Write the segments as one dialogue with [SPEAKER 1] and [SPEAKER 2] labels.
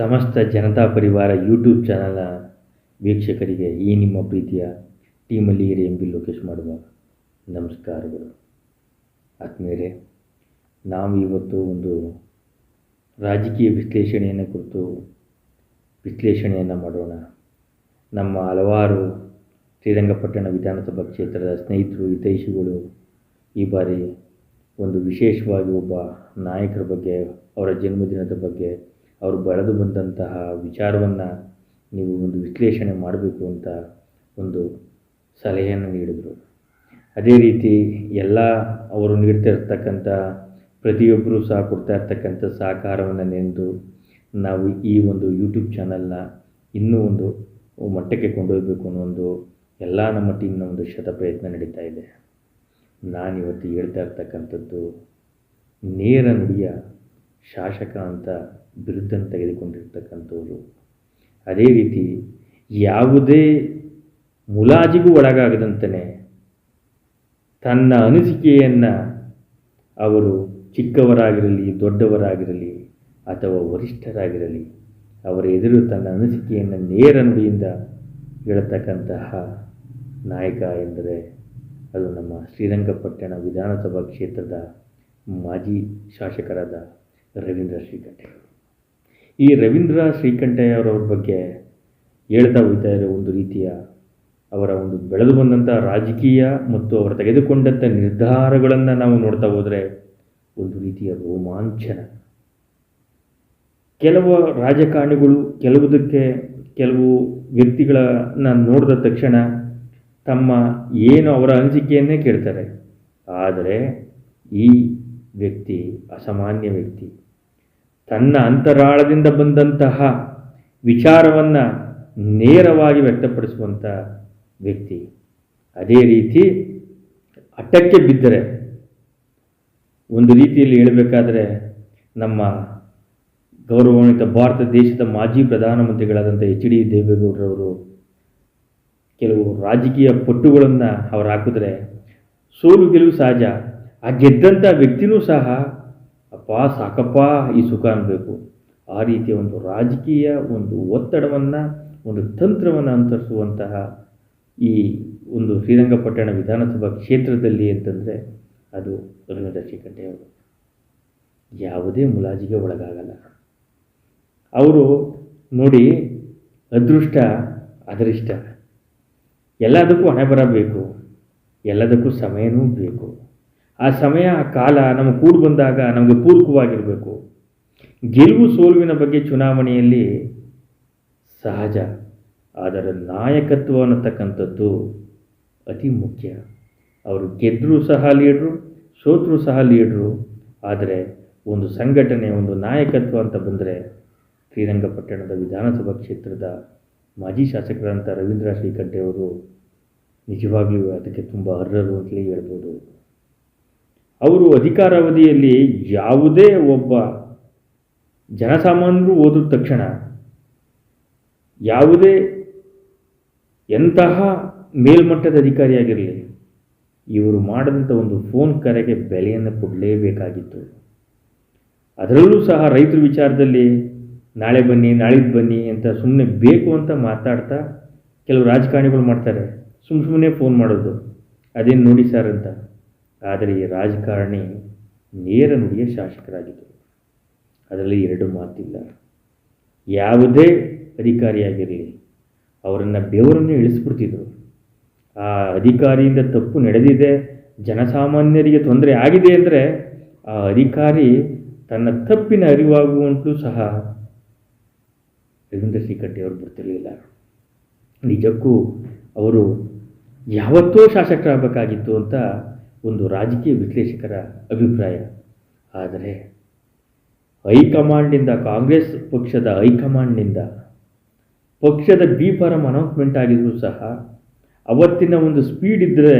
[SPEAKER 1] ಸಮಸ್ತ ಜನತಾ ಪರಿವಾರ ಯೂಟ್ಯೂಬ್ ಚಾನಲ್ನ ವೀಕ್ಷಕರಿಗೆ ಈ ನಿಮ್ಮ ಪ್ರೀತಿಯ ಟೀಮಲ್ಲಿ ಇರಿ ಎಂ ಬಿ ಲೋಕೇಶ್ ಮಾಡುವ ನಮಸ್ಕಾರಗಳು. ಆತ್ಮೀಯರೇ, ನಾವು ಇವತ್ತು ಒಂದು ರಾಜಕೀಯ ವಿಶ್ಲೇಷಣೆಯನ್ನು ಕುರಿತು ವಿಶ್ಲೇಷಣೆಯನ್ನು ಮಾಡೋಣ. ನಮ್ಮ ಹಲವಾರು ಶ್ರೀರಂಗಪಟ್ಟಣ ವಿಧಾನಸಭಾ ಕ್ಷೇತ್ರದ ಸ್ನೇಹಿತರು, ಹಿತೈಷಿಗಳು ಈ ಬಾರಿ ಒಂದು ವಿಶೇಷವಾಗಿ ಒಬ್ಬ ನಾಯಕರ ಬಗ್ಗೆ, ಅವರ ಜನ್ಮದಿನದ ಬಗ್ಗೆ ಅವರು ಬೆಳೆದು ಬಂದಂತಹ ವಿಚಾರವನ್ನು ನೀವು ಒಂದು ವಿಶ್ಲೇಷಣೆ ಮಾಡಬೇಕು ಅಂತ ಒಂದು ಸಲಹೆಯನ್ನು ನೀಡಿದರು. ಅದೇ ರೀತಿ ಎಲ್ಲ ಅವರು ನೀಡ್ತಾ ಇರ್ತಕ್ಕಂಥ ಪ್ರತಿಯೊಬ್ಬರೂ ಸಹ ಕೊಡ್ತಾ ಇರ್ತಕ್ಕಂಥ ಸಹಕಾರವನ್ನು ನೆನೆದು ನಾವು ಈ ಒಂದು ಯೂಟ್ಯೂಬ್ ಚಾನಲ್ನ ಇನ್ನೂ ಒಂದು ಮಟ್ಟಕ್ಕೆ ಕೊಂಡೊಯ್ಯಬೇಕು ಅನ್ನೋ ಒಂದು ಎಲ್ಲ ನಮ್ಮ ಟೀಮ್ನ ಒಂದು ಶತಪ್ರಯತ್ನ ನಡೀತಾ ಇದೆ. ನಾನಿವತ್ತು ಹೇಳ್ತಾ ಇರ್ತಕ್ಕಂಥದ್ದು, ನೇರ ನುಡಿಯ ಶಾಸಕ ಅಂತ ಬಿರುದನ್ನು ತೆಗೆದುಕೊಂಡಿರ್ತಕ್ಕಂಥವರು. ಅದೇ ರೀತಿ ಯಾವುದೇ ಮುಲಾಜಿಗೂ ಒಳಗಾಗದಂತೆ ತನ್ನ ಅನಿಸಿಕೆಯನ್ನು ಅವರು ಚಿಕ್ಕವರಾಗಿರಲಿ, ದೊಡ್ಡವರಾಗಿರಲಿ ಅಥವಾ ವರಿಷ್ಠರಾಗಿರಲಿ, ಅವರ ಎದುರು ತನ್ನ ಅನಿಸಿಕೆಯನ್ನು ನೇರ ನುಡಿಯಿಂದ ಹೇಳತಕ್ಕಂತಹ ನಾಯಕ ಎಂದರೆ ಅದು ನಮ್ಮ ಶ್ರೀರಂಗಪಟ್ಟಣ ವಿಧಾನಸಭಾ ಕ್ಷೇತ್ರದ ಮಾಜಿ ಶಾಸಕರಾದ ರವೀಂದ್ರ ಶ್ರೀಕಂಠೆ. ಈ ರವೀಂದ್ರ ಶ್ರೀಕಂಠಯ್ಯ ಅವರವ್ರ ಬಗ್ಗೆ ಹೇಳ್ತಾ ಹೋಗ್ತಾ ಇರೋ ಒಂದು ರೀತಿಯ ಅವರ ಒಂದು ಬೆಳೆದು ಬಂದಂಥ ರಾಜಕೀಯ ಮತ್ತು ಅವರು ತೆಗೆದುಕೊಂಡಂಥ ನಿರ್ಧಾರಗಳನ್ನು ನಾವು ನೋಡ್ತಾ ಹೋದರೆ ಒಂದು ರೀತಿಯ ರೋಮಾಂಚನ. ಕೆಲವು ರಾಜಕಾರಣಿಗಳು ಕೆಲವುದಕ್ಕೆ ಕೆಲವು ವ್ಯಕ್ತಿಗಳನ್ನು ನೋಡಿದ ತಕ್ಷಣ ತಮ್ಮ ಏನು ಅವರ ಅನಿಸಿಕೆಯನ್ನೇ ಕೇಳ್ತಾರೆ. ಆದರೆ ಈ ವ್ಯಕ್ತಿ ಅಸಾಮಾನ್ಯ ವ್ಯಕ್ತಿ ತನ್ನ ಅಂತರಾಳದಿಂದ ಬಂದಂತಹ ವಿಚಾರವನ್ನು ನೇರವಾಗಿ ವ್ಯಕ್ತಪಡಿಸುವಂಥ ವ್ಯಕ್ತಿ. ಅದೇ ರೀತಿ ಅಟ್ಟಕ್ಕೆ ಬಿದ್ದರೆ, ಒಂದು ರೀತಿಯಲ್ಲಿ ಹೇಳಬೇಕಾದ್ರೆ ನಮ್ಮ ಗೌರವಾನ್ವಿತ ಭಾರತ ದೇಶದ ಮಾಜಿ ಪ್ರಧಾನಮಂತ್ರಿಗಳಾದಂಥ ಎಚ್ ಡಿ ದೇವೇಗೌಡರವರು ಕೆಲವು ರಾಜಕೀಯ ಪಟ್ಟುಗಳನ್ನು ಅವರು ಹಾಕಿದ್ರೆ ಸೋಲು ಗೆಲುವು ಸಹಜ. ಆ ಗೆದ್ದಂಥ ವ್ಯಕ್ತಿನೂ ಸಹ ಅಪ್ಪ, ಸಾಕಪ್ಪ, ಈ ಸುಖ ಅನ್ನಬೇಕು ಆ ರೀತಿಯ ಒಂದು ರಾಜಕೀಯ, ಒಂದು ಒತ್ತಡವನ್ನು, ಒಂದು ತಂತ್ರವನ್ನು ಅನುಸರಿಸುವಂತಹ ಈ ಒಂದು ಶ್ರೀರಂಗಪಟ್ಟಣ ವಿಧಾನಸಭಾ ಕ್ಷೇತ್ರದಲ್ಲಿ ಅಂತಂದರೆ ಅದು ಅವರು ಯಾವುದೇ ಮುಲಾಜಿಗೆ ಒಳಗಾಗಲ್ಲ. ಅವರು ನೋಡಿ, ಅದೃಷ್ಟ ಅದರಿಷ್ಟ ಎಲ್ಲದಕ್ಕೂ ಹಣೆ ಬರಬೇಕು. ಎಲ್ಲದಕ್ಕೂ ಸಮಯನೂ ಬೇಕು. ಆ ಸಮಯ, ಆ ಕಾಲ ನಮಗೆ ಕೂಡಿ ಬಂದಾಗ ನಮಗೆ ಪೂರಕವಾಗಿರಬೇಕು. ಗೆಲುವು ಸೋಲುವಿನ ಬಗ್ಗೆ ಚುನಾವಣೆಯಲ್ಲಿ ಸಹಜ. ಅದರ ನಾಯಕತ್ವ ಅನ್ನತಕ್ಕಂಥದ್ದು ಅತಿ ಮುಖ್ಯ. ಅವರು ಗೆದ್ದರೂ ಸಹ ಲೀಡ್ರು, ಸೋತರೂ ಸಹ ಲೀಡ್ರು. ಆದರೆ ಒಂದು ಸಂಘಟನೆ, ಒಂದು ನಾಯಕತ್ವ ಅಂತ ಬಂದರೆ ಶ್ರೀರಂಗಪಟ್ಟಣದ ವಿಧಾನಸಭಾ ಕ್ಷೇತ್ರದ ಮಾಜಿ ಶಾಸಕರಂಥ ರವೀಂದ್ರ ಶ್ರೀಕಂಠೆಯವರು ನಿಜವಾಗಿಯೂ ಅದಕ್ಕೆ ತುಂಬ ಅರ್ಹರು ಅಂತಲೇ ಹೇಳ್ಬೋದು. ಅವರು ಅಧಿಕಾರಾವಧಿಯಲ್ಲಿ ಯಾವುದೇ ಒಬ್ಬ ಜನಸಾಮಾನ್ಯರು ಓದಿದ ತಕ್ಷಣ ಯಾವುದೇ ಎಂತಹ ಮೇಲ್ಮಟ್ಟದ ಅಧಿಕಾರಿಯಾಗಿರಲಿ ಇವರು ಮಾಡಿದಂಥ ಒಂದು ಫೋನ್ ಕರೆಗೆ ಬೆಲೆಯನ್ನು ಕೊಡಲೇಬೇಕಾಗಿತ್ತು. ಅದರಲ್ಲೂ ಸಹ ರೈತರ ವಿಚಾರದಲ್ಲಿ ನಾಳೆ ಬನ್ನಿ ನಾಳಿದ್ದು ಬನ್ನಿ ಅಂತ ಸುಮ್ಮನೆ ಬೇಕು ಅಂತ ಮಾತಾಡ್ತಾ ಕೆಲವು ರಾಜಕಾರಣಿಗಳು ಮಾಡ್ತಾರೆ. ಸುಮ್ಮ ಸುಮ್ಮನೆ ಫೋನ್ ಮಾಡೋದು. ಅದೇನು ನೋಡಿ ಸರ್ ಅಂತ. ಆದರೆ ಈ ರಾಜಕಾರಣಿ ನೇರ ನುಡಿಯ ಶಾಸಕರಾಗಿದ್ದರು. ಅದರಲ್ಲಿ ಎರಡು ಮಾತಿಲ್ಲ. ಯಾವುದೇ ಅಧಿಕಾರಿಯಾಗಿರಲಿ, ಅವರನ್ನು ಬೆವರನ್ನು ಇಳಿಸ್ಬಿಡ್ತಿದ್ರು. ಆ ಅಧಿಕಾರಿಯಿಂದ ತಪ್ಪು ನಡೆದಿದೆ, ಜನಸಾಮಾನ್ಯರಿಗೆ ತೊಂದರೆ ಆಗಿದೆ ಅಂದರೆ ಆ ಅಧಿಕಾರಿ ತನ್ನ ತಪ್ಪಿನ ಅರಿವಾಗುವಂತೂ ಸಹ ರವೀಂದ್ರ ಶ್ರೀಕಂಠಿಯವರು ಬರ್ತಿರಲಿಲ್ಲ. ನಿಜಕ್ಕೂ ಅವರು ಯಾವತ್ತೋ ಶಾಸಕರಾಗಬೇಕಾಗಿತ್ತು ಅಂತ ಒಂದು ರಾಜಕೀಯ ವಿಶ್ಲೇಷಕರ ಅಭಿಪ್ರಾಯ. ಆದರೆ, ಹೈಕಮಾಂಡ್ನಿಂದ ಕಾಂಗ್ರೆಸ್ ಪಕ್ಷದ ಹೈಕಮಾಂಡ್ನಿಂದ ಪಕ್ಷದ ಬಿ ಫಾರಂ ಅನೌನ್ಸ್ಮೆಂಟ್ ಆಗಿದ್ದರೂ ಸಹ, ಅವತ್ತಿನ ಒಂದು ಸ್ಪೀಡ್ ಇದ್ದರೆ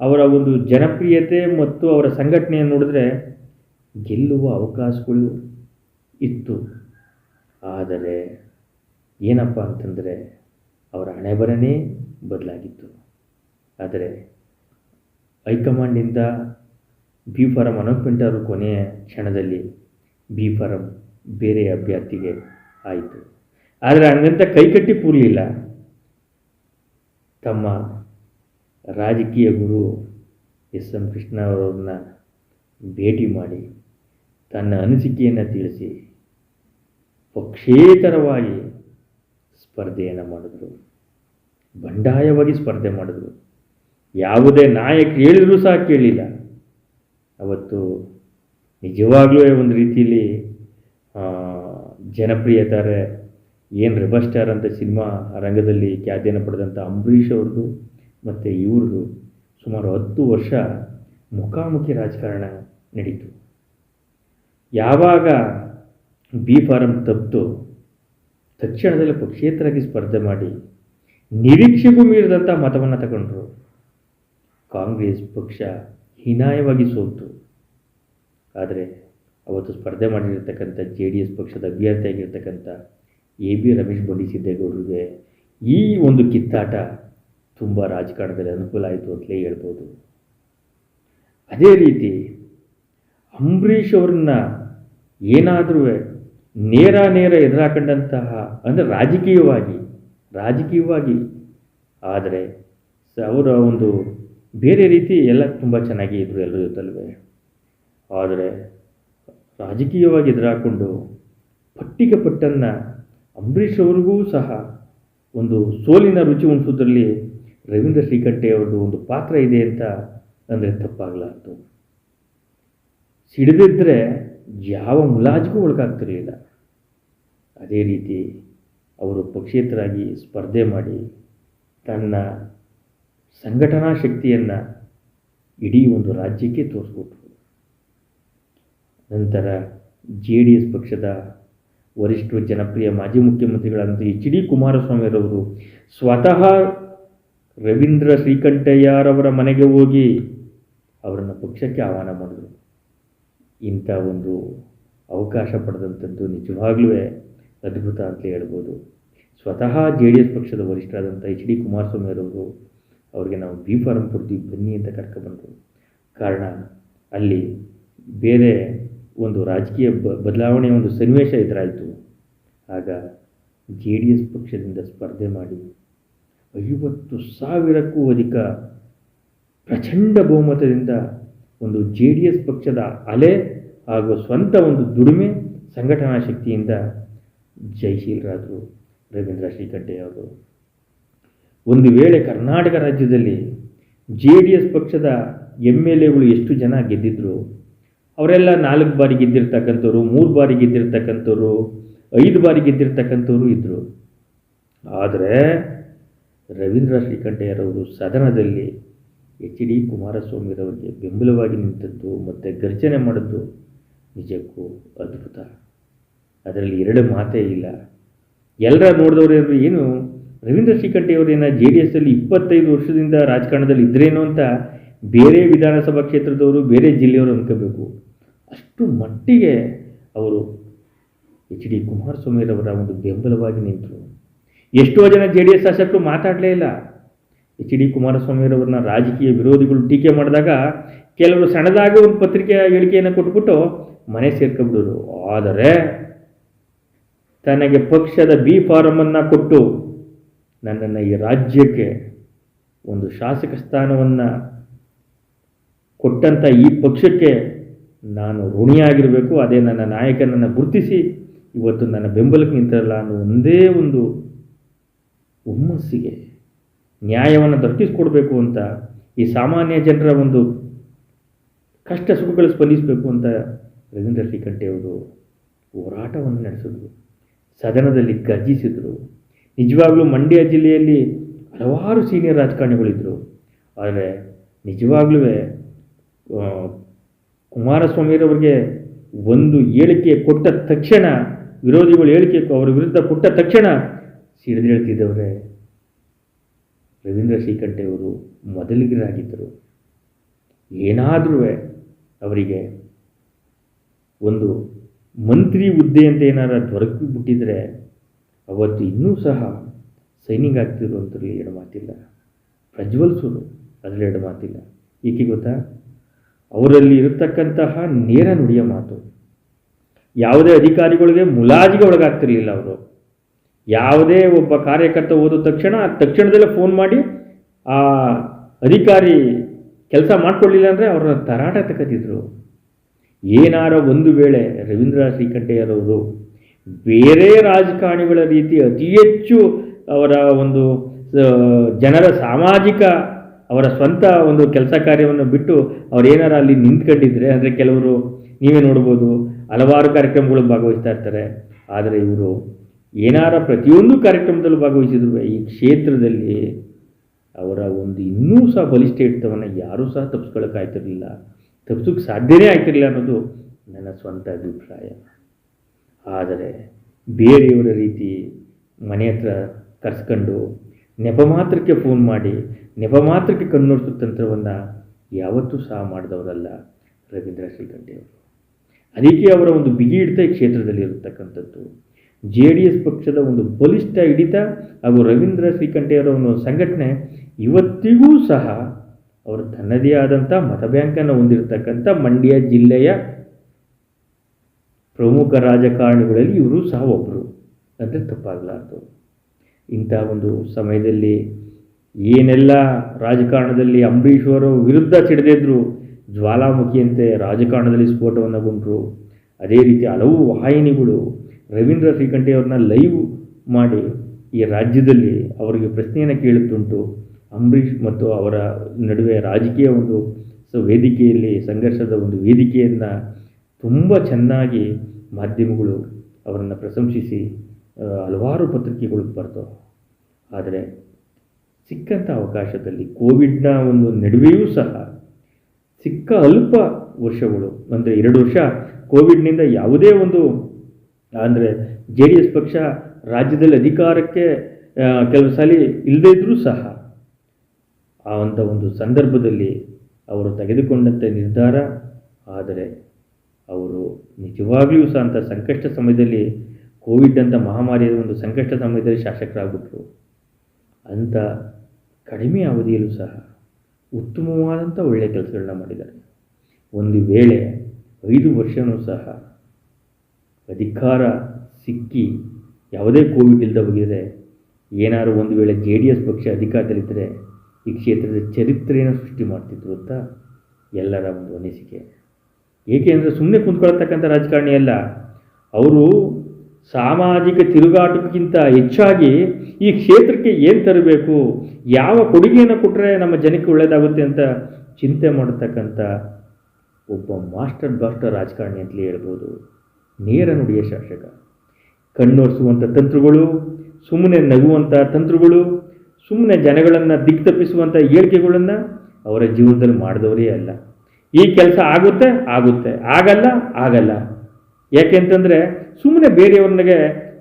[SPEAKER 1] ಅವರ ಒಂದು ಜನಪ್ರಿಯತೆ ಮತ್ತು ಅವರ ಸಂಘಟನೆಯನ್ನು ನೋಡಿದ್ರೆ ಗೆಲ್ಲುವ ಅವಕಾಶಗಳು ಇತ್ತು. ಆದರೆ, ಏನಪ್ಪ ಅಂತಂದರೆ, ಅವರ ಹಣೆಬರನೇ ಬದಲಾಗಿತ್ತು. ಆದರೆ ಹೈಕಮಾಂಡಿಂದ ಬಿ ಫಾರಂ ಅನೌನ್ಸ್ಮೆಂಟ್ ಅವರು ಕೊನೆಯ ಕ್ಷಣದಲ್ಲಿ. ಬಿ ಫಾರಂ ಬೇರೆ ಅಭ್ಯರ್ಥಿಗೆ ಆಯಿತು. ಆದರೆ ಹಂಗಂತ ಕೈಕಟ್ಟಿ ಕೂರಲಿಲ್ಲ. ತಮ್ಮ ರಾಜಕೀಯ ಗುರು ಎಸ್ ಎಂ ಕೃಷ್ಣ ಅವರನ್ನ ಭೇಟಿ ಮಾಡಿ ತನ್ನ ಅನಿಸಿಕೆಯನ್ನು ತಿಳಿಸಿ ಪಕ್ಷೇತರವಾಗಿ ಸ್ಪರ್ಧೆಯನ್ನು ಮಾಡಿದ್ರು. ಬಂಡಾಯವಾಗಿ ಸ್ಪರ್ಧೆ ಮಾಡಿದ್ರು. ಯಾವುದೇ ನಾಯಕ ಹೇಳಿದರೂ ಸಹ ಕೇಳಿಲ್ಲ. ಅವತ್ತು ನಿಜವಾಗ್ಲೂ ಒಂದು ರೀತಿಯಲ್ಲಿ ಆ, ಜನಪ್ರಿಯತಾರೆ ಏನು ರೆಬರ್ ಸ್ಟಾರ್ ಅಂತ ಸಿನಿಮಾ ರಂಗದಲ್ಲಿ ಖ್ಯಾತಿಯನ್ನು ಪಡೆದಂಥ ಅಂಬರೀಷ್ ಅವ್ರದ್ದು ಮತ್ತು ಇವ್ರದ್ದು ಸುಮಾರು ಹತ್ತು ವರ್ಷ ಮುಖಾಮುಖಿ ರಾಜಕಾರಣ ನಡೀತು. ಯಾವಾಗ ಬಿ ಫಾರಂ ತಪ್ಪಿತು ತಕ್ಷಣದಲ್ಲಿ ಪಕ್ಷೇತರಾಗಿ ಸ್ಪರ್ಧೆ ಮಾಡಿ ನಿರೀಕ್ಷೆಗೂ ಮೀರಿದಂಥ ಮತವನ್ನು ತಗೊಂಡ್ರು. ಕಾಂಗ್ರೆಸ್ ಪಕ್ಷ ಹೀನಾಯವಾಗಿ ಸೋತು. ಆದರೆ ಅವತ್ತು ಸ್ಪರ್ಧೆ ಮಾಡಿರ್ತಕ್ಕಂಥ ಜೆ ಡಿ ಎಸ್ ಪಕ್ಷದ ಅಭ್ಯರ್ಥಿಯಾಗಿರ್ತಕ್ಕಂಥ ಎ ಬಿ ರಮೇಶ್ ಬಂಡಿಸಿದ್ದೇಗೌಡರಿಗೆ ಈ ಒಂದು ಕಿತ್ತಾಟ ತುಂಬ ರಾಜಕಾರಣದಲ್ಲಿ ಅನುಕೂಲ ಆಯಿತು ಅಂತಲೇ ಹೇಳ್ಬೋದು. ಅದೇ ರೀತಿ ಅಂಬರೀಷ್ ಅವ್ರನ್ನ ಏನಾದರೂ ನೇರ ನೇರ ಎದುರಾಕೊಂಡಂತಹ ಅಂದರೆ ರಾಜಕೀಯವಾಗಿ ರಾಜಕೀಯವಾಗಿ, ಆದರೆ ಅವರ ಒಂದು ಬೇರೆ ರೀತಿ ಎಲ್ಲ ತುಂಬ ಚೆನ್ನಾಗಿ ಇದ್ದರು ಎಲ್ಲರ ಜೊತೆಲ್ವೇ. ಆದರೆ ರಾಜಕೀಯವಾಗಿ ಎದುರಾಕೊಂಡು ಪಟ್ಟಿಗೆ ಪಟ್ಟನ್ನು ಅಂಬರೀಷ್ ಅವ್ರಿಗೂ ಸಹ ಒಂದು ಸೋಲಿನ ರುಚಿ ಉಣಿಸೋದ್ರಲ್ಲಿ ರವೀಂದ್ರ ಶ್ರೀಕಂಠೆ ಅವ್ರದ್ದು ಒಂದು ಪಾತ್ರ ಇದೆ ಅಂತ ಅಂದರೆ ತಪ್ಪಾಗಲಾರ್ದು. ಸಿಡಿದಿದ್ದರೆ ಯಾವ ಮುಲಾಜಿಗೂ ಒಳಗಾಗ್ತಿರಲಿಲ್ಲ. ಅದೇ ರೀತಿ ಅವರು ಪಕ್ಷೇತರಾಗಿ ಸ್ಪರ್ಧೆ ಮಾಡಿ ತನ್ನ ಸಂಘಟನಾ ಶಕ್ತಿಯನ್ನು ಇಡೀ ಒಂದು ರಾಜ್ಯಕ್ಕೆ ತೋರಿಸ್ಕೊಟ್ರು. ನಂತರ ಜೆ ಡಿ ಎಸ್ ಪಕ್ಷದ ವರಿಷ್ಠರು ಜನಪ್ರಿಯ ಮಾಜಿ ಮುಖ್ಯಮಂತ್ರಿಗಳಾದಂಥ ಎಚ್ ಡಿ ಕುಮಾರಸ್ವಾಮಿರವರು ಸ್ವತಃ ರವೀಂದ್ರ ಶ್ರೀಕಂಠಯ್ಯರವರ ಮನೆಗೆ ಹೋಗಿ ಅವರನ್ನು ಪಕ್ಷಕ್ಕೆ ಆಹ್ವಾನ ಮಾಡಿದರು. ಇಂಥ ಒಂದು ಅವಕಾಶ ಪಡೆದಂಥದ್ದು ನಿಜವಾಗ್ಲೂ ಅದ್ಭುತ ಅಂತ ಹೇಳ್ಬೋದು. ಸ್ವತಃ ಜೆ ಡಿ ಎಸ್ ಪಕ್ಷದ ವರಿಷ್ಠರಾದಂಥ ಎಚ್ ಡಿ ಕುಮಾರಸ್ವಾಮಿಯರವರು ಅವ್ರಿಗೆ ನಾವು ಬಿ ಫಾರ್ಮ್ ಕೊಡ್ತೀವಿ, ಬನ್ನಿ ಅಂತ ಕರ್ಕೊಬಂದರು ಕಾರಣ ಅಲ್ಲಿ ಬೇರೆ ಒಂದು ರಾಜಕೀಯ ಬ, ಬದಲಾವಣೆಯ ಒಂದು ಸನ್ನಿವೇಶ ಎದುರಾಯಿತು. ಆಗ ಜೆ ಡಿ ಎಸ್ ಪಕ್ಷದಿಂದ ಸ್ಪರ್ಧೆ ಮಾಡಿ ಐವತ್ತು ಸಾವಿರಕ್ಕೂ ಅಧಿಕ ಪ್ರಚಂಡ ಬಹುಮತದಿಂದ ಒಂದು ಜೆ ಡಿ ಎಸ್ ಪಕ್ಷದ ಅಲೆ ಹಾಗೂ ಸ್ವಂತ ಒಂದು ದುಡಿಮೆ ಸಂಘಟನಾ ಶಕ್ತಿಯಿಂದ ಜಯಶೀಲರಾದರು ರವೀಂದ್ರ ಶ್ರೀಕಂಠಯ್ಯ ಅವರು ಒಂದು ವೇಳೆ ಕರ್ನಾಟಕ ರಾಜ್ಯದಲ್ಲಿ ಜೆ ಡಿ ಎಸ್ ಪಕ್ಷದ ಎಂ ಎಲ್ ಎಗಳು ಎಷ್ಟು ಜನ ಗೆದ್ದಿದ್ರು, ಅವರೆಲ್ಲ ನಾಲ್ಕು ಬಾರಿ ಗೆದ್ದಿರ್ತಕ್ಕಂಥವ್ರು, ಮೂರು ಬಾರಿ ಗೆದ್ದಿರ್ತಕ್ಕಂಥವ್ರು, ಐದು ಬಾರಿ ಗೆದ್ದಿರ್ತಕ್ಕಂಥವ್ರು ಇದ್ದರು ಆದರೆ ರವೀಂದ್ರ ಶ್ರೀಕಂಠಯ್ಯರವರು ಸದನದಲ್ಲಿ ಎಚ್ ಡಿ ಕುಮಾರಸ್ವಾಮಿರವರಿಗೆ ಬೆಂಬಲವಾಗಿ ನಿಂತದ್ದು ಮತ್ತು ಗರ್ಜನೆ ಮಾಡಿದ್ದು ನಿಜಕ್ಕೂ ಅದ್ಭುತ. ಅದರಲ್ಲಿ ಎರಡು ಮಾತೇ ಇಲ್ಲ. ಎಲ್ಲರ ನೋಡಿದವರು ಏನು ರವೀಂದ್ರ ಶ್ರೀಕಂಠಯ್ಯವರೇನ ಜೆ ಡಿ ಎಸ್ಸಲ್ಲಿ ಇಪ್ಪತ್ತೈದು ವರ್ಷದಿಂದ ರಾಜಕಾರಣದಲ್ಲಿ ಇದ್ರೇನೋ ಅಂತ ಬೇರೆ ವಿಧಾನಸಭಾ ಕ್ಷೇತ್ರದವರು, ಬೇರೆ ಜಿಲ್ಲೆಯವರು ಅನ್ಕೋಬೇಕು. ಅಷ್ಟು ಮಟ್ಟಿಗೆ ಅವರು ಎಚ್ ಡಿ ಕುಮಾರಸ್ವಾಮಿರವರ ಒಂದು ಬೆಂಬಲವಾಗಿ ನಿಂತರು. ಎಷ್ಟೋ ಜನ ಜೆ ಡಿ ಎಸ್ ಶಾಸಕರು ಮಾತಾಡಲೇ ಇಲ್ಲ. ಎಚ್ ಡಿ ಕುಮಾರಸ್ವಾಮಿರವ್ರನ್ನ ರಾಜಕೀಯ ವಿರೋಧಿಗಳು ಟೀಕೆ ಮಾಡಿದಾಗ ಕೆಲವರು ಸಣ್ಣದಾಗಿ ಒಂದು ಪತ್ರಿಕೆ ಹೇಳಿಕೆಯನ್ನು ಕೊಟ್ಬಿಟ್ಟು ಮನೆ ಸೇರ್ಕೊಂಡ್ಬಿಡೋರು. ಆದರೆ ತನಗೆ ಪಕ್ಷದ ಬಿ ಫಾರಮನ್ನು ಕೊಟ್ಟು ನನ್ನನ್ನು ಈ ರಾಜ್ಯಕ್ಕೆ ಒಂದು ಶಾಸಕ ಸ್ಥಾನವನ್ನು ಕೊಟ್ಟಂಥ ಈ ಪಕ್ಷಕ್ಕೆ ನಾನು ಋಣಿಯಾಗಿರಬೇಕು. ಅದೇ ನನ್ನ ನಾಯಕನನ್ನು ಗುರುತಿಸಿ ಇವತ್ತು ನನ್ನ ಬೆಂಬಲಕ್ಕೆ ನಿಂತಿರಲ್ಲ ಅನ್ನೋ ಒಂದೇ ಒಂದು ಹುಮ್ಮಸ್ಸಿಗೆ ನ್ಯಾಯವನ್ನು ದೊರಕಿಸ್ಕೊಡ್ಬೇಕು ಅಂತ ಈ ಸಾಮಾನ್ಯ ಜನರ ಒಂದು ಕಷ್ಟ ಸುಖಗಳು ಸ್ಪಂದಿಸಬೇಕು ಅಂತ ರವೀಂದ್ರ ಶ್ರೀಕಂಠೆಯವರು ಹೋರಾಟವನ್ನು ನಡೆಸಿದ್ರು. ಸದನದಲ್ಲಿ ಗರ್ಜಿಸಿದರು. ನಿಜವಾಗ್ಲೂ ಮಂಡ್ಯ ಜಿಲ್ಲೆಯಲ್ಲಿ ಹಲವಾರು ಸೀನಿಯರ್ ರಾಜಕಾರಣಿಗಳಿದ್ದರು ಆದರೆ ನಿಜವಾಗ್ಲೂ ಕುಮಾರಸ್ವಾಮಿರವರಿಗೆ ಒಂದು ಹೇಳಿಕೆ ಕೊಟ್ಟ ತಕ್ಷಣ, ವಿರೋಧಿಗಳು ಹೇಳಿಕೆ ಅವರ ವಿರುದ್ಧ ಕೊಟ್ಟ ತಕ್ಷಣ ಸಿಡಿದೇಳ್ತಿದ್ದವರೇ ರವೀಂದ್ರ ಶ್ರೀಕಂಠೆಯವರು ಮೊದಲಿಗರಾಗಿದ್ದರು. ಏನಾದರೂ ಅವರಿಗೆ ಒಂದು ಮಂತ್ರಿ ಹುದ್ದೆ ಅಂತ ಏನಾರ ದೊರಕಿಬಿಟ್ಟಿದ್ರೆ ಅವತ್ತು ಇನ್ನೂ ಸಹ ಸೈನಿಂಗ್ ಆಗ್ತಿದ್ರು ಅಂತರಲ್ಲಿ ಎರಡು ಮಾತಿಲ್ಲ. ಪ್ರಜ್ವಲಿಸೋದು ಅದರಲ್ಲಿ ಎರಡು ಮಾತಿಲ್ಲ. ಏಕೆ ಗೊತ್ತಾ? ಅವರಲ್ಲಿ ಇರತಕ್ಕಂತಹ ನೇರ ನುಡಿಯ ಮಾತು. ಯಾವುದೇ ಅಧಿಕಾರಿಗಳಿಗೆ ಮುಲಾಜಿಗೆ ಒಳಗಾಗ್ತಿರಲಿಲ್ಲ ಅವರು. ಯಾವುದೇ ಒಬ್ಬ ಕಾರ್ಯಕರ್ತ ಹೋದ ತಕ್ಷಣ ಆ ತಕ್ಷಣದಲ್ಲೇ ಫೋನ್ ಮಾಡಿ ಆ ಅಧಿಕಾರಿ ಕೆಲಸ ಮಾಡ್ಕೊಳ್ಳಿಲ್ಲ ಅಂದರೆ ಅವರನ್ನ ತರಾಟ ತಗತಿದ್ರು ಏನಾರ ಒಂದು ವೇಳೆ ರವೀಂದ್ರ ಶ್ರೀಕಂಠಯ್ಯರವರು ಬೇರೆ ರಾಜಕಾರಣಿಗಳ ರೀತಿ ಅತಿ ಹೆಚ್ಚು ಅವರ ಒಂದು ಜನರ ಸಾಮಾಜಿಕ ಅವರ ಸ್ವಂತ ಒಂದು ಕೆಲಸ ಕಾರ್ಯವನ್ನು ಬಿಟ್ಟು ಅವರೇನಾರು ಅಲ್ಲಿ ನಿಂತ್ಕೊಂಡಿದ್ರೆ, ಅಂದರೆ ಕೆಲವರು ನೀವೇ ನೋಡ್ಬೋದು, ಹಲವಾರು ಕಾರ್ಯಕ್ರಮಗಳು ಭಾಗವಹಿಸ್ತಾ ಇರ್ತಾರೆ. ಆದರೆ ಇವರು ಏನಾರ ಪ್ರತಿಯೊಂದು ಕಾರ್ಯಕ್ರಮದಲ್ಲೂ ಭಾಗವಹಿಸಿದ್ರು, ಈ ಕ್ಷೇತ್ರದಲ್ಲಿ ಅವರ ಒಂದು ಇನ್ನೂ ಸಹ ಬಲಿಷ್ಠ ಹಿಡಿತವನ್ನು ಯಾರೂ ಸಹ ತಪ್ಪಿಸ್ಕೊಳ್ಳೋಕ್ಕಾಗ್ತಿರಲಿಲ್ಲ ತಪ್ಪಿಸೋಕ್ಕೆ ಸಾಧ್ಯವೇ ಆಗ್ತಿರಲಿಲ್ಲ ಅನ್ನೋದು ನನ್ನ ಸ್ವಂತ ಅಭಿಪ್ರಾಯ. ಆದರೆ ಬೇರೆಯವರ ರೀತಿ ಮನೆ ಹತ್ರ ಕರ್ಸ್ಕೊಂಡು ನೆಪ ಮಾತ್ರಕ್ಕೆ ಫೋನ್ ಮಾಡಿ, ನೆಪ ಮಾತ್ರಕ್ಕೆ ಕಣ್ಣೋಡಿಸೋ ತಂತ್ರವನ್ನು ಯಾವತ್ತೂ ಸಹ ಮಾಡಿದವರಲ್ಲ ರವೀಂದ್ರ ಶ್ರೀಕಂಠಿಯವರು ಅದಕ್ಕೆ ಅವರ ಒಂದು ಬಿಗಿ ಹಿಡಿತ ಈ ಕ್ಷೇತ್ರದಲ್ಲಿ ಇರತಕ್ಕಂಥದ್ದು. ಜೆ ಡಿ ಎಸ್ ಪಕ್ಷದ ಒಂದು ಬಲಿಷ್ಠ ಹಿಡಿತ ಹಾಗೂ ರವೀಂದ್ರ ಶ್ರೀಕಂಠೆಯವರ ಒಂದು ಸಂಘಟನೆ ಇವತ್ತಿಗೂ ಸಹ ಅವರು ತನ್ನದೇ ಆದಂಥ ಮತ ಬ್ಯಾಂಕನ್ನು ಹೊಂದಿರತಕ್ಕಂಥ ಮಂಡ್ಯ ಜಿಲ್ಲೆಯ ಪ್ರಮುಖ ರಾಜಕಾರಣಿಗಳಲ್ಲಿ ಇವರು ಸಹ ಒಬ್ಬರು ಅಂದರೆ ತಪ್ಪಾಗಲಾರ್ದು. ಇಂಥ ಒಂದು ಸಮಯದಲ್ಲಿ ಏನೆಲ್ಲ ರಾಜಕಾರಣದಲ್ಲಿ ಅಂಬರೀಷ್ ವಿರುದ್ಧ ಸಿಡಿದಿದ್ರು ಜ್ವಾಲಾಮುಖಿಯಂತೆ ರಾಜಕಾರಣದಲ್ಲಿ ಸ್ಫೋಟವನ್ನು ಗೊಂಡ್ರು ಅದೇ ರೀತಿ ಹಲವು ವಾಹಿನಿಗಳು ರವೀಂದ್ರ ಶ್ರೀಕಂಠೆಯವ್ರನ್ನ ಲೈವ್ ಮಾಡಿ ಈ ರಾಜ್ಯದಲ್ಲಿ ಅವರಿಗೆ ಪ್ರಶ್ನೆಯನ್ನು ಕೇಳುತ್ತುಂಟು. ಅಂಬರೀಷ್ ಮತ್ತು ಅವರ ನಡುವೆ ರಾಜಕೀಯ ಒಂದು ಸೊ ವೇದಿಕೆಯಲ್ಲಿ, ಸಂಘರ್ಷದ ಒಂದು ವೇದಿಕೆಯನ್ನು ತುಂಬ ಚೆನ್ನಾಗಿ ಮಾಧ್ಯಮಗಳು ಅವರನ್ನು ಪ್ರಶಂಸಿಸಿ ಹಲವಾರು ಪತ್ರಿಕೆಗಳು ಬರ್ತವೆ ಆದರೆ ಸಿಕ್ಕಂಥ ಅವಕಾಶದಲ್ಲಿ ಕೋವಿಡ್ನ ಒಂದು ನಡುವೆಯೂ ಸಹ ಸಿಕ್ಕ ಅಲ್ಪ ವರ್ಷಗಳು, ಅಂದರೆ ಎರಡು ವರ್ಷ ಕೋವಿಡ್ನಿಂದ ಯಾವುದೇ ಒಂದು, ಅಂದರೆ ಜೆ ಡಿ ಎಸ್ ಪಕ್ಷ ರಾಜ್ಯದಲ್ಲಿ ಅಧಿಕಾರಕ್ಕೆ ಕೆಲವು ಸಲ ಇಲ್ಲದೇ ಇದ್ದರೂ ಸಹ ಆ ಅಂಥ ಒಂದು ಸಂದರ್ಭದಲ್ಲಿ ಅವರು ತೆಗೆದುಕೊಂಡಂಥ ನಿರ್ಧಾರ. ಆದರೆ ಅವರು ನಿಜವಾಗ್ಲೂ ಸಹ ಅಂಥ ಸಂಕಷ್ಟ ಸಮಯದಲ್ಲಿ ಕೋವಿಡ್ ಅಂತ ಮಹಾಮಾರಿಯ ಒಂದು ಸಂಕಷ್ಟ ಸಮಯದಲ್ಲಿ ಶಾಸಕರಾಗ್ಬಿಟ್ರು. ಅಂಥ ಕಡಿಮೆ ಅವಧಿಯಲ್ಲೂ ಸಹ ಉತ್ತಮವಾದಂಥ ಒಳ್ಳೆಯ ಕೆಲಸಗಳನ್ನ ಮಾಡಿದ್ದಾರೆ. ಒಂದು ವೇಳೆ ಐದು ವರ್ಷವೂ ಸಹ ಅಧಿಕಾರ ಸಿಕ್ಕಿ ಯಾವುದೇ ಕೋವಿಡ್ ಇಲ್ಲದ ಹೋಗಿದರೆ, ಏನಾದರೂ ಒಂದು ವೇಳೆ ಜೆ ಡಿ ಎಸ್ ಪಕ್ಷ ಅಧಿಕಾರದಲ್ಲಿದ್ದರೆ ಈ ಕ್ಷೇತ್ರದ ಚರಿತ್ರೆಯನ್ನು ಸೃಷ್ಟಿ ಮಾಡ್ತಿದ್ರು ಅಂತ ಎಲ್ಲರ ಒಂದು ಅನಿಸಿಕೆ. ಏಕೆ ಅಂದರೆ ಸುಮ್ಮನೆ ಕುಂತ್ಕೊಳ್ತಕ್ಕಂಥ ರಾಜಕಾರಣಿ ಅಲ್ಲ. ಅವರು ಸಾಮಾಜಿಕ ತಿರುಗಾಟಕ್ಕಿಂತ ಹೆಚ್ಚಾಗಿ ಈ ಕ್ಷೇತ್ರಕ್ಕೆ ಏನು ತರಬೇಕು, ಯಾವ ಕೊಡುಗೆಯನ್ನು ಕೊಟ್ಟರೆ ನಮ್ಮ ಜನಕ್ಕೆ ಒಳ್ಳೆಯದಾಗುತ್ತೆ ಅಂತ ಚಿಂತೆ ಮಾಡತಕ್ಕಂಥ ಒಬ್ಬ ಮಾಸ್ಟರ್ ಬಾಸ್ಟರ್ ರಾಜಕಾರಣಿ ಅಂತಲೇ ಹೇಳ್ಬೋದು. ನೇರ ನುಡಿಯ ಶಾಸಕ. ಕಣ್ಣೊರೆಸುವಂಥ ತಂತ್ರಗಳು ಸುಮ್ಮನೆ ನಗುವಂಥ ತಂತ್ರಗಳು ಸುಮ್ಮನೆ ಜನಗಳನ್ನು ದಿಗ್ತಪ್ಪಿಸುವಂಥ ಹೇಳಿಕೆಗಳನ್ನು ಅವರ ಜೀವನದಲ್ಲಿ ಮಾಡಿದವರೇ ಅಲ್ಲ. ಈ ಕೆಲಸ ಆಗುತ್ತೆ ಆಗುತ್ತೆ. ಆಗಲ್ಲ ಆಗಲ್ಲ. ಯಾಕೆಂತಂದರೆ ಸುಮ್ಮನೆ ಬೇರೆಯವ್ರನಿಗೆ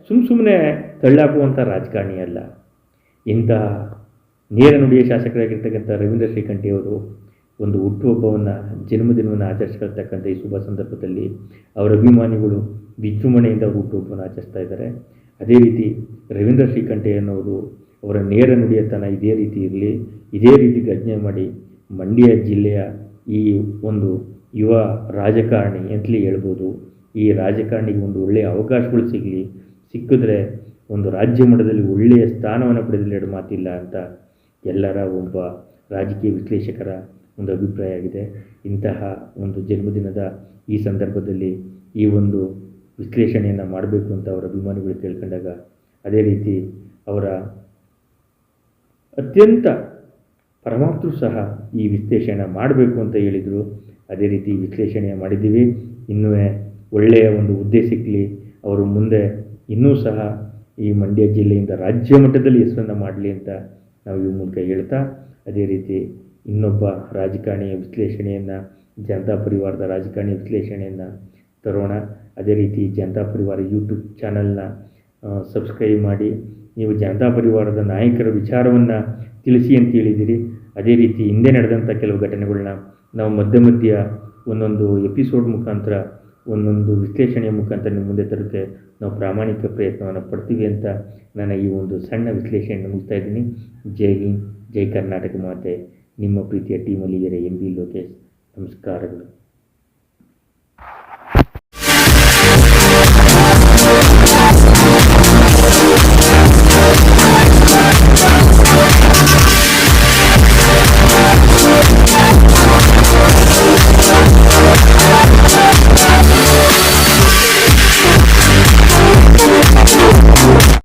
[SPEAKER 1] ಸುಮ್ಮ ಸುಮ್ಮನೆ ತಳ್ಳಾಕುವಂಥ ರಾಜಕಾರಣಿ ಅಲ್ಲ. ಇಂಥ ನೇರ ನುಡಿಯ ಶಾಸಕರಾಗಿರ್ತಕ್ಕಂಥ ರವೀಂದ್ರ ಶ್ರೀಕಂಠಿಯವರು ಒಂದು ಹುಟ್ಟುಹಬ್ಬವನ್ನು, ಜನ್ಮದಿನವನ್ನು ಆಚರಿಸ್ಕೊಳ್ತಕ್ಕಂಥ ಈ ಶುಭ ಸಂದರ್ಭದಲ್ಲಿ ಅವರ ಅಭಿಮಾನಿಗಳು ವಿಜೃಂಭಣೆಯಿಂದ ಅವ್ರ ಹುಟ್ಟುಹಬ್ಬವನ್ನು ಆಚರಿಸ್ತಾ ಇದ್ದಾರೆ. ಅದೇ ರೀತಿ ರವೀಂದ್ರ ಅನ್ನೋರು ಅವರ ನೇರ ನುಡಿಯತನ ಇದೇ ರೀತಿ ಇರಲಿ, ಇದೇ ರೀತಿ ಗಜ್ಞೆ ಮಾಡಿ ಮಂಡ್ಯ ಜಿಲ್ಲೆಯ ಈ ಒಂದು ಯುವ ರಾಜಕಾರಣಿ ಅಂತಲೇ ಹೇಳ್ಬೋದು, ಈ ರಾಜಕಾರಣಿಗೆ ಒಂದು ಒಳ್ಳೆಯ ಅವಕಾಶಗಳು ಸಿಗಲಿ, ಸಿಕ್ಕಿದ್ರೆ ಒಂದು ರಾಜ್ಯ ಮಟ್ಟದಲ್ಲಿ ಒಳ್ಳೆಯ ಸ್ಥಾನವನ್ನು ಪಡೆದಲ್ಲಿ ಎರಡು ಮಾತಿಲ್ಲ ಅಂತ ಎಲ್ಲರ ಒಬ್ಬ ರಾಜಕೀಯ ವಿಶ್ಲೇಷಕರ ಒಂದು ಅಭಿಪ್ರಾಯ ಆಗಿದೆ. ಇಂತಹ ಒಂದು ಜನ್ಮದಿನದ ಈ ಸಂದರ್ಭದಲ್ಲಿ ಈ ಒಂದು ವಿಶ್ಲೇಷಣೆಯನ್ನು ಮಾಡಬೇಕು ಅಂತ ಅವರ ಅಭಿಮಾನಿಗಳು ಕೇಳ್ಕೊಂಡಾಗ ಅದೇ ರೀತಿ ಅವರ ಅತ್ಯಂತ ಪರಮಾತ್ಮರು ಸಹ ಈ ವಿಶ್ಲೇಷಣೆ ಮಾಡಬೇಕು ಅಂತ ಹೇಳಿದರು. ಅದೇ ರೀತಿ ವಿಶ್ಲೇಷಣೆ ಮಾಡಿದ್ದೀವಿ. ಇನ್ನೂ ಒಳ್ಳೆಯ ಒಂದು ಹುದ್ದೆ ಅವರು ಮುಂದೆ ಇನ್ನೂ ಸಹ ಈ ಮಂಡ್ಯ ಜಿಲ್ಲೆಯಿಂದ ರಾಜ್ಯ ಮಟ್ಟದಲ್ಲಿ ಹೆಸರನ್ನು ಮಾಡಲಿ ಅಂತ ನಾವು ಈ ಮೂಲಕ ಹೇಳ್ತಾ, ಅದೇ ರೀತಿ ಇನ್ನೊಬ್ಬ ರಾಜಕಾರಣಿಯ ವಿಶ್ಲೇಷಣೆಯನ್ನು, ಜನತಾ ಪರಿವಾರದ ರಾಜಕಾರಣಿ ವಿಶ್ಲೇಷಣೆಯನ್ನು ತರೋಣ. ಅದೇ ರೀತಿ ಜನತಾ ಪರಿವಾರ ಯೂಟ್ಯೂಬ್ ಚಾನಲ್ನ ಸಬ್ಸ್ಕ್ರೈಬ್ ಮಾಡಿ. ನೀವು ಜನತಾ ಪರಿವಾರದ ನಾಯಕರ ವಿಚಾರವನ್ನು ತಿಳಿಸಿ ಅಂತ ಹೇಳಿದ್ದೀರಿ. ಅದೇ ರೀತಿ ಹಿಂದೆ ನಡೆದಂಥ ಕೆಲವು ಘಟನೆಗಳನ್ನ ನಾವು ಮಧ್ಯ ಮಧ್ಯ ಒಂದೊಂದು ಎಪಿಸೋಡ್ ಮುಖಾಂತರ, ಒಂದೊಂದು ವಿಶ್ಲೇಷಣೆಯ ಮುಖಾಂತರ ನಿಮ್ಮ ಮುಂದೆ ತರೋಕ್ಕೆ ನಾವು ಪ್ರಾಮಾಣಿಕ ಪ್ರಯತ್ನವನ್ನು ಪಡ್ತೀವಿ ಅಂತ ನಾನು ಈ ಒಂದು ಸಣ್ಣ ವಿಶ್ಲೇಷಣೆಯನ್ನು ಮುಗಿಸ್ತಾ ಇದ್ದೀನಿ. ಜೈ ಹಿಂದ್, ಜೈ ಕರ್ನಾಟಕ ಮಾತೆ. ನಿಮ್ಮ ಪ್ರೀತಿಯ ಟೀಮಲ್ಲಿ ಎಂ ಬಿ ಲೋಕೇಶ್. ನಮಸ್ಕಾರಗಳು.